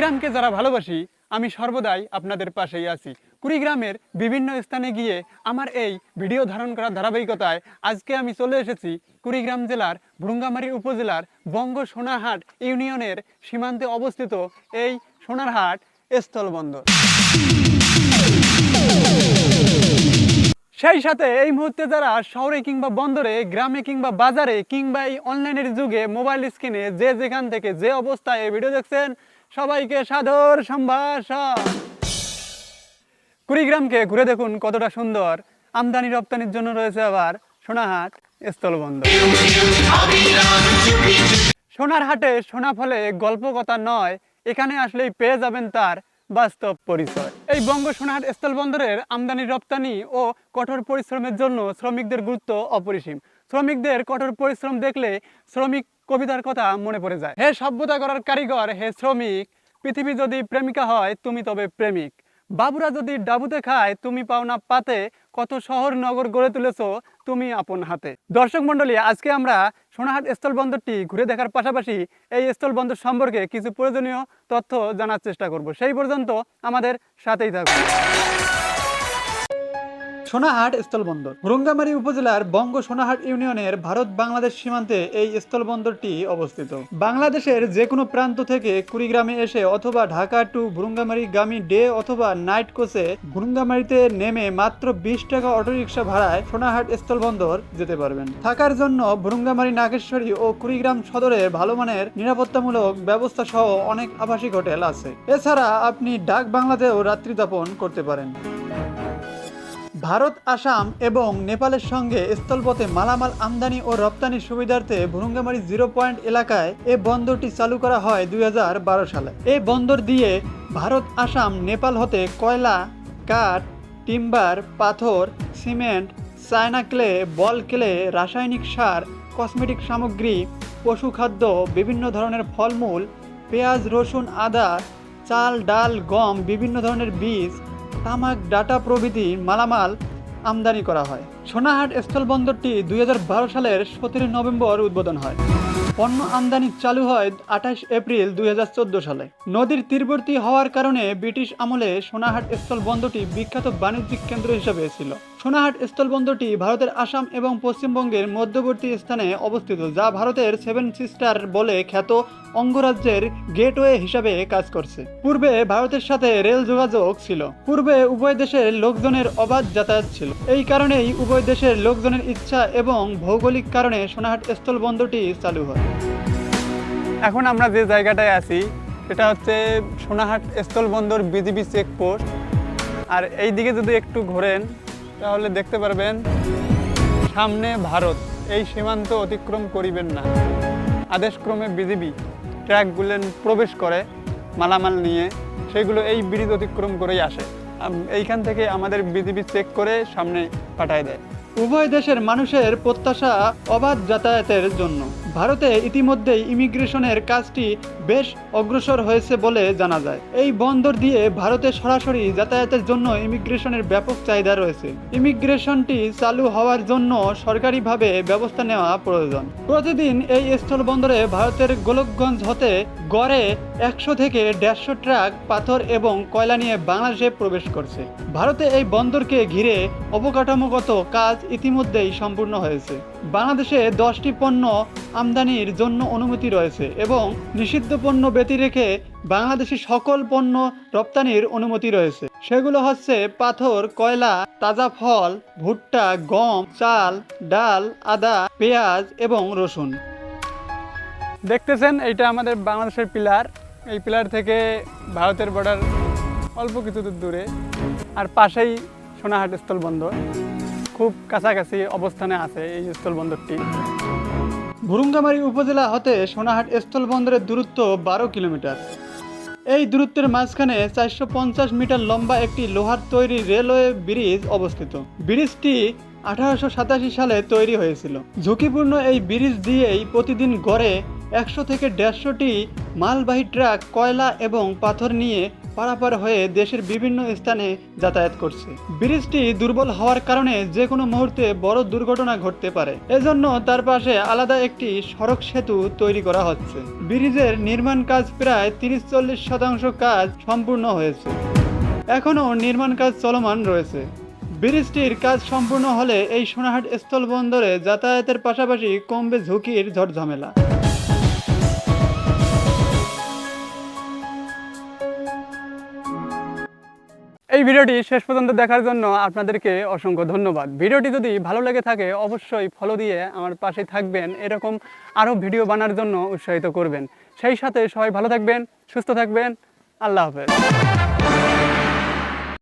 কুড়িগ্রামকে যারা ভালোবাসি, আমি সর্বদাই আপনাদের পাশেই আছি। কুড়িগ্রামের বিভিন্ন স্থানে গিয়ে আমার এই ভিডিও ধারণ করার ধারাবাহিকতায় আজকে আমি চলে এসেছি কুড়িগ্রাম জেলার ভ্রুঙ্গামারী উপজেলার বঙ্গ সোনারহাট ইউনিয়নের সীমান্তে অবস্থিত এই সোনারহাট স্থলবন্দর। সেই সাথে এই মুহূর্তে যারা শহরে কিংবা বন্দরে, গ্রামে কিংবা বাজারে কিংবা এই অনলাইনের যুগে মোবাইল স্ক্রিনে যে যেখান থেকে যে অবস্থায় এই ভিডিও দেখছেন সবাইকে সাদর সম্ভাষণ। কুড়িগ্রামকে ঘুরে দেখুন কতটা সুন্দর। আমদানি রপ্তানির জন্য রয়েছে আবার সোনাহাট স্থলবন্দর। সোনার হাটে সোনা ফলে গল্প কথা নয়, এখানে আসলেই পেয়ে যাবেন তার বাস্তব পরিচয়। এই বঙ্গ সোনাহাট স্থলবন্দরের আমদানি রপ্তানি ও কঠোর পরিশ্রমের জন্য শ্রমিকদের গুরুত্ব অপরিসীম। শ্রমিকদের কঠোর পরিশ্রম দেখলে শ্রমিক কবিতার কথা মনে পড়ে যায়। হে সভ্যতা করার কারিগর, হে শ্রমিক, পৃথিবী যদি প্রেমিকা হয়, তুমি তবে প্রেমিক। বাবুরা যদি ডাবুতে খায়, তুমি পাও না পাতে। কত শহর নগর গড়ে তুলেছো, তুমি আপন হাতে। দর্শক মণ্ডলী, আজকে আমরা সোনাহাট স্থলবন্দরটি ঘুরে দেখার পাশাপাশি এই স্থলবন্দর সম্পর্কে কিছু প্রয়োজনীয় তথ্য জানার চেষ্টা করব। সেই পর্যন্ত আমাদের সাথেই থাকুন। সোনাহাট স্থলবন্দর। রঙ্গামারী উপজেলার বঙ্গ সোনাহাট ইউনিয়নের ভারত বাংলাদেশ সীমান্তে এই স্থলবন্দরটি অবস্থিত। বাংলাদেশের যে কোনো প্রান্ত থেকে কুড়িগ্রামে এসে অথবা ঢাকা টু ভুরুঙ্গামারি গামী ডে অথবা নাইট কোচে ভুরুঙ্গামারিতে নেমে মাত্র বিশ টাকা অটোরিকশা ভাড়ায় সোনাহাট স্থলবন্দর যেতে পারবেন। থাকার জন্য ভুরুঙ্গামারি নাগেশ্বরী ও কুড়িগ্রাম সদরে ভালো মানের নিরাপত্তামূলক ব্যবস্থা সহ অনেক আবাসিক হোটেল আছে। এছাড়া আপনি ডাক বাংলাতেও রাত্রি যাপন করতে পারেন। ভারত, আসাম এবং নেপালের সঙ্গে স্থলপথে মালামাল আমদানি ও রপ্তানির সুবিধার্থে ভুরুঙ্গামারি জিরো পয়েন্ট এলাকায় এ বন্দরটি চালু করা হয় দু হাজার বারো সালে। এই বন্দর দিয়ে ভারত, আসাম, নেপাল হতে কয়লা, কাঠ, টিম্বার, পাথর, cement china clay ball clay রাসায়নিক সার, কসমেটিক সামগ্রী পশু খাদ্য বিভিন্ন ধরনের ফলমূল, পেঁয়াজ, রসুন, আদা, চাল, ডাল, গম, বিভিন্ন ধরনের বীজ তামাক, ডাটা প্রভৃতি মালামাল আমদানি করা হয়। সোনাহাট স্থলবন্দরটি দুই হাজার বারো সালের সতেরো নভেম্বর উদ্বোধন হয়। পণ্য আমদানি চালু হয় আঠাশ এপ্রিল দুই হাজার চোদ্দ সালে। নদীর তীরবর্তী হওয়ার কারণে ব্রিটিশ আমলে সোনাহাট স্থল বন্দরটি বিখ্যাত বাণিজ্যিক কেন্দ্র হিসেবে ছিল। সোনাহাট স্থলবন্দরটি ভারতের আসাম এবং পশ্চিমবঙ্গের মধ্যবর্তী স্থানে অবস্থিত, যা ভারতের সেভেন সিস্টার বলে খ্যাত অঙ্গরাজ্যের গেটওয়ে হিসাবে কাজ করছে। পূর্বে ভারতের সাথে রেল যোগাযোগ ছিল। পূর্বে উভয় দেশের লোকজনের অবাধ যাতায়াত ছিল। এই কারণেই উভয় দেশের লোকজনের ইচ্ছা এবং ভৌগোলিক কারণে সোনাহাট স্থলবন্দরটি চালু হয়। এখন আমরা যে জায়গাটায় আছি, সেটা হচ্ছে সোনাহাট স্থলবন্দর বিজিবি চেকপোস্ট আর এই দিকে যদি একটু ঘোরেন তাহলে দেখতে পারবেন, সামনে ভারত, এই সীমান্ত অতিক্রম করিবেন না। আদেশক্রমে বিজিবি ট্র্যাকগুলো প্রবেশ করে মালামাল নিয়ে, সেগুলো এই ব্রিজ অতিক্রম করেই আসে। এইখান থেকে আমাদের বিজিবি চেক করে সামনে পাঠায় দেয়। উভয় দেশের মানুষের প্রত্যাশা অবাধ যাতায়াতের জন্য। ভারতে ইতিমধ্যেই ইমিগ্রেশনের কাজটি বেশ অগ্রসর হয়েছে বলে জানা যায়। এই বন্দর দিয়ে ভারতে সরাসরি যাতায়াতের জন্য ইমিগ্রেশনের ব্যাপক চাহিদা রয়েছে। ইমিগ্রেশনটি চালু হওয়ার জন্য সরকারিভাবে ব্যবস্থা নেওয়া প্রয়োজন। প্রতিদিন এই স্থল বন্দরে ভারতের গোলকগঞ্জ হতে গড়ে একশো থেকে দেড়শো ট্রাক, পাথর এবং কয়লা নিয়ে বাংলাদেশে প্রবেশ করছে। ভারতে এই বন্দরকে ঘিরে অবকাঠামোগত কাজ ইতিমধ্যেই সম্পূর্ণ হয়েছে। বাংলাদেশে দশটি পণ্য আমদানির জন্য অনুমতি রয়েছে এবং নিষিদ্ধ পণ্য ব্যতি রেখে বাংলাদেশি সকল পণ্য রপ্তানির অনুমতি রয়েছে। সেগুলো হচ্ছে পাথর, কয়লা, তাজা ফল, ভুট্টা, গম, চাল, ডাল, আদা, পেঁয়াজ এবং রসুন। দেখতেছেন এটা আমাদের বাংলাদেশের পিলার। এই পিলার থেকে ভারতের বর্ডার অল্প কিছু দূর দূরে। আর পাশেই সোনাহাট স্থলবন্দর। খুব কাছাকাছি অবস্থানে আছে এই স্থলবন্দরটি। ভুরুঙ্গামারী উপজেলা হতে সোনাহাট স্থলবন্দরের দূরত্ব বারো কিলোমিটার। এই দূরত্বের মাঝখানে চারশো পঞ্চাশ মিটার লম্বা একটি লোহার তৈরি রেলওয়ে ব্রিজ অবস্থিত। ব্রিজটি আঠারোশো সাতাশি সালে তৈরি হয়েছিল। ঝুঁকিপূর্ণ এই ব্রিজ দিয়েই প্রতিদিন গড়ে একশো থেকে দেড়শোটি মালবাহী ট্রাক, কয়লা এবং পাথর নিয়ে পারাপার হয়ে দেশের বিভিন্ন স্থানে যাতায়াত করছে। ব্রিজটি দুর্বল হওয়ার কারণে যে কোনো মুহূর্তে বড় দুর্ঘটনা ঘটতে পারে। এজন্য তার পাশে আলাদা একটি সড়ক সেতু তৈরি করা হচ্ছে। ব্রিজের নির্মাণ কাজ প্রায় তিরিশ চল্লিশ শতাংশ কাজ সম্পূর্ণ হয়েছে। এখনও নির্মাণ কাজ চলমান রয়েছে। ব্রিজটির কাজ সম্পূর্ণ হলে এই সোনাহাট স্থলবন্দরে যাতায়াতের পাশাপাশি কমবে ঝুঁকির ঝড়ঝামেলা। এই ভিডিওটি শেষ পর্যন্ত দেখার জন্য আপনাদেরকে অসংখ্য ধন্যবাদ। ভিডিওটি যদি ভালো লেগে থাকে, অবশ্যই ফলো দিয়ে আমার পাশে থাকবেন। এরকম আরও ভিডিও বানার জন্য উৎসাহিত করবেন। সেই সাথে সবাই ভালো থাকবেন, সুস্থ থাকবেন। আল্লাহ হাফেজ।